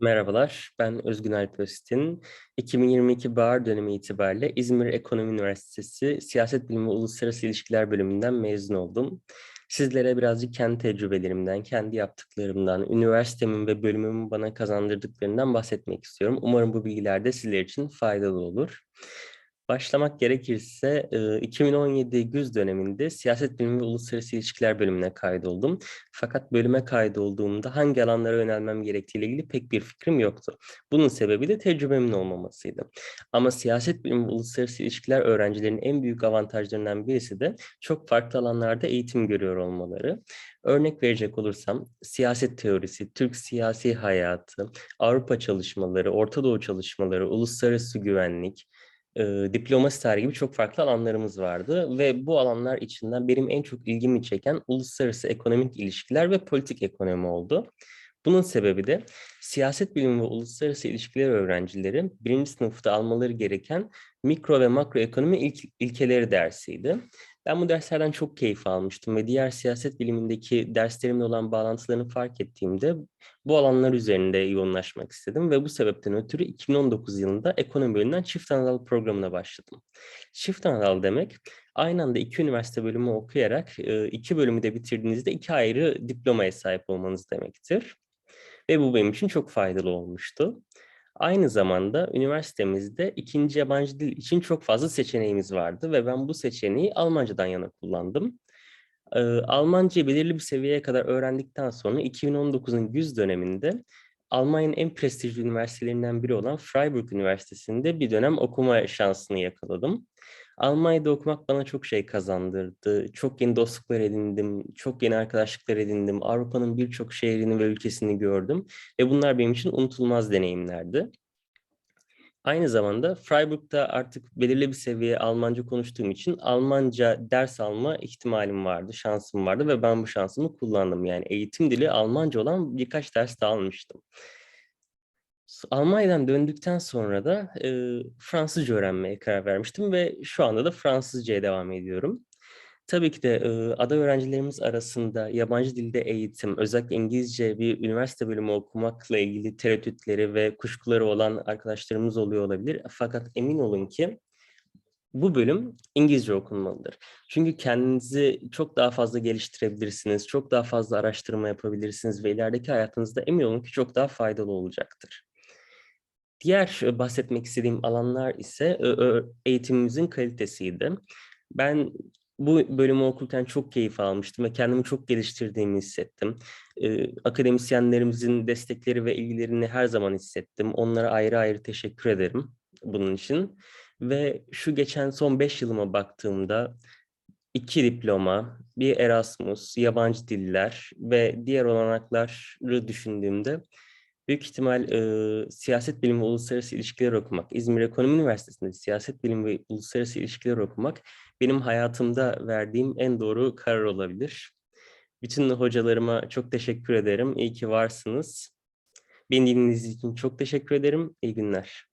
Merhabalar, ben Özgün Alp Öztin. 2022 bahar dönemi itibariyle İzmir Ekonomi Üniversitesi Siyaset Bilimi Uluslararası İlişkiler bölümünden mezun oldum. Sizlere birazcık kendi tecrübelerimden, kendi yaptıklarımdan, üniversitemin ve bölümümün bana kazandırdıklarından bahsetmek istiyorum. Umarım bu bilgiler de sizler için faydalı olur. Başlamak gerekirse 2017 güz döneminde Siyaset Bilimi ve Uluslararası İlişkiler bölümüne kaydoldum. Fakat bölüme kaydolduğumda hangi alanlara yönelmem gerektiğiyle ilgili pek bir fikrim yoktu. Bunun sebebi de tecrübemin olmamasıydı. Ama Siyaset Bilimi ve Uluslararası İlişkiler öğrencilerinin en büyük avantajlarından birisi de çok farklı alanlarda eğitim görüyor olmaları. Örnek verecek olursam siyaset teorisi, Türk siyasi hayatı, Avrupa çalışmaları, Orta Doğu çalışmaları, uluslararası güvenlik, e, diplomasi tarihi gibi çok farklı alanlarımız vardı ve bu alanlar içinden benim en çok ilgimi çeken uluslararası ekonomik ilişkiler ve politik ekonomi oldu. Bunun sebebi de siyaset bilimi ve uluslararası ilişkiler öğrencileri birinci sınıfta almaları gereken mikro ve makro ekonomi ilk, ilkeleri dersiydi. Ben bu derslerden çok keyif almıştım ve diğer siyaset bilimindeki derslerimle olan bağlantılarını fark ettiğimde bu alanlar üzerinde yoğunlaşmak istedim ve bu sebepten ötürü 2019 yılında ekonomi bölümünden çift anadal programına başladım. Çift anadal demek aynı anda iki üniversite bölümü okuyarak iki bölümü de bitirdiğinizde iki ayrı diplomaya sahip olmanız demektir. Ve bu benim için çok faydalı olmuştu. Aynı zamanda üniversitemizde ikinci yabancı dil için çok fazla seçeneğimiz vardı ve ben bu seçeneği Almancadan yana kullandım. Ee, Almancayı belirli bir seviyeye kadar öğrendikten sonra 2019'un güz döneminde Almanya'nın en prestijli üniversitelerinden biri olan Freiburg Üniversitesi'nde bir dönem okuma şansını yakaladım. Almanya'da okumak bana çok şey kazandırdı. Çok yeni dostluklar edindim, çok yeni arkadaşlıklar edindim. Avrupa'nın birçok şehrini ve ülkesini gördüm ve bunlar benim için unutulmaz deneyimlerdi. Aynı zamanda Freiburg'da artık belirli bir seviye Almanca konuştuğum için Almanca ders alma ihtimalim vardı, şansım vardı ve ben bu şansımı kullandım. Yani eğitim dili Almanca olan birkaç ders de almıştım. Almanya'dan döndükten sonra da e, Fransızca öğrenmeye karar vermiştim ve şu anda da Fransızcaya devam ediyorum. Tabii ki de e, ada öğrencilerimiz arasında yabancı dilde eğitim, özellikle İngilizce bir üniversite bölümü okumakla ilgili tereddütleri ve kuşkuları olan arkadaşlarımız oluyor olabilir. Fakat emin olun ki bu bölüm İngilizce okunmalıdır. Çünkü kendinizi çok daha fazla geliştirebilirsiniz, çok daha fazla araştırma yapabilirsiniz ve ilerideki hayatınızda emin olun ki çok daha faydalı olacaktır. Diğer bahsetmek istediğim alanlar ise eğitimimizin kalitesiydi. Ben bu bölümü okurken çok keyif almıştım ve kendimi çok geliştirdiğimi hissettim. akademisyenlerimizin destekleri ve ilgilerini her zaman hissettim. Onlara ayrı ayrı teşekkür ederim bunun için. Ve şu geçen son beş yılıma baktığımda iki diploma, bir Erasmus, yabancı diller ve diğer olanakları düşündüğümde büyük ihtimal e, siyaset bilimi ve uluslararası ilişkiler okumak, İzmir Ekonomi Üniversitesi'nde siyaset bilimi ve uluslararası ilişkiler okumak benim hayatımda verdiğim en doğru karar olabilir. Bütün hocalarıma çok teşekkür ederim. İyi ki varsınız. Beni dinlediğiniz için çok teşekkür ederim. İyi günler.